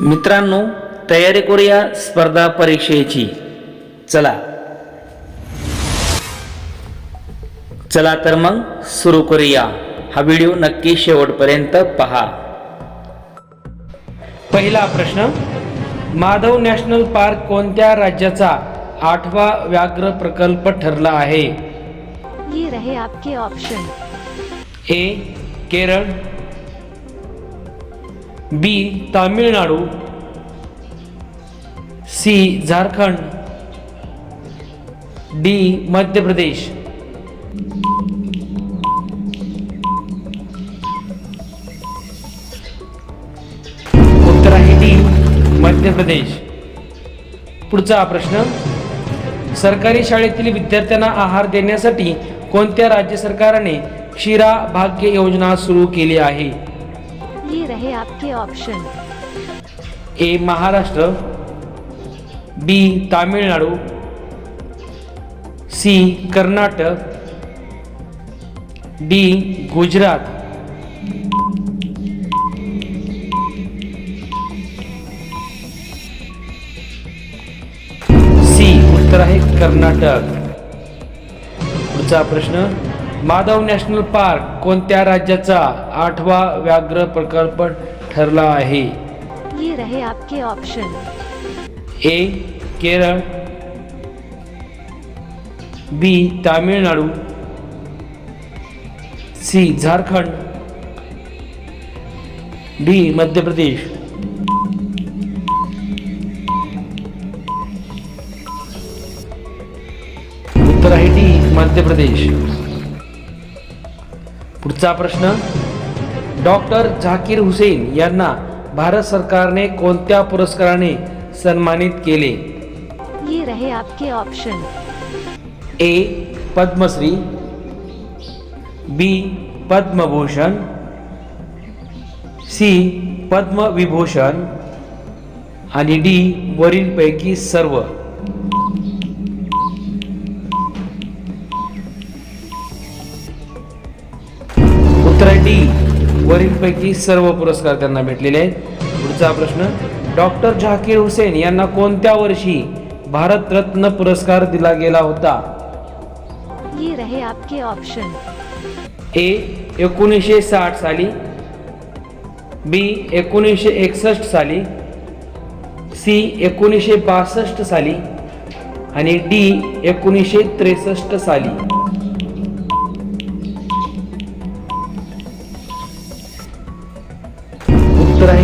मित्रांनो तयारी करूया स्पर्धा परीक्षेची. चला. चला तर मग सुरू करूया. हा व्हिडिओ नक्की शेवटपर्यंत पहा. पहिला प्रश्न माधव नॅशनल पार्क कोणत्या राज्याचा आठवा व्याघ्र प्रकल्प ठरला आहे? ये रहे आपके option A Kerala B Tamil Nadu. C Jharkhand. D Madhya Pradesh उत्तर आहे डी मध्य प्रदेश पुढचा प्रश्न. सरकारी शाळेतील विद्यार्थ्यांना आहार देण्यासाठी कोणत्या राज्य सरकारने क्षीरा भाग्य योजना सुरू केली आहे? ये रहे आपके option A Maharashtra B Tamil Nadu C Karnataka D Gujarat. C उत्तर आहे कर्नाटक. पुढचा प्रश्न माधव नॅशनल पार्क कोणत्या राज्याचा आठवा व्याघ्र प्रकल्प ठरला आहे? ये रहे आपके option A Kerala. B Tamil Nadu. C Jharkhand. D Madhya Pradesh. उत्तर आहे डी मध्य प्रदेश. पुढचा प्रश्न. डॉक्टर झाकीर हुसेन यांना भारत सरकारने कोणत्या पुरस्काराने सन्मानित केले? ये रहे आपके option A Padma Shri. B Padma Bhushan. C Padma Vibhushan. आणि डी वरीलपैकी सर्व. वरीलपैकी सर्व पुरस्कार त्यांना भेटलेले आहेत. पुढचा प्रश्न डॉक्टर झाकीर हुसेन यांना कोणत्या वर्षी भारतरत्न पुरस्कार दिला गेला होता? ये रहे आपके ऑप्शन ए एकोणीसशे साठ साली. बी एकोणीसशे एकसष्ट साली. सी एकोणीसशे बासष्ट साली. आणि डी एकोणीसशे त्रेसष्ट साली.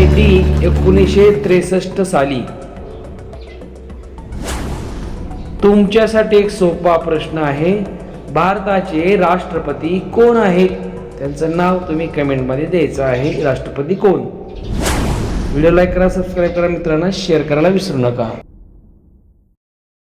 उत्तर एकोणीसशे त्रेसष्ट साली. तुमच्यासाठी एक सोपा प्रश्न आहे भारताचे राष्ट्रपती कोण आहेत? त्यांचं नाव तुम्ही कमेंटमध्ये द्यायचं आहे राष्ट्रपती कोण? व्हिडिओ लाईक करा सबस्क्राईब करा मित्रांना शेअर करायला विसरू नका.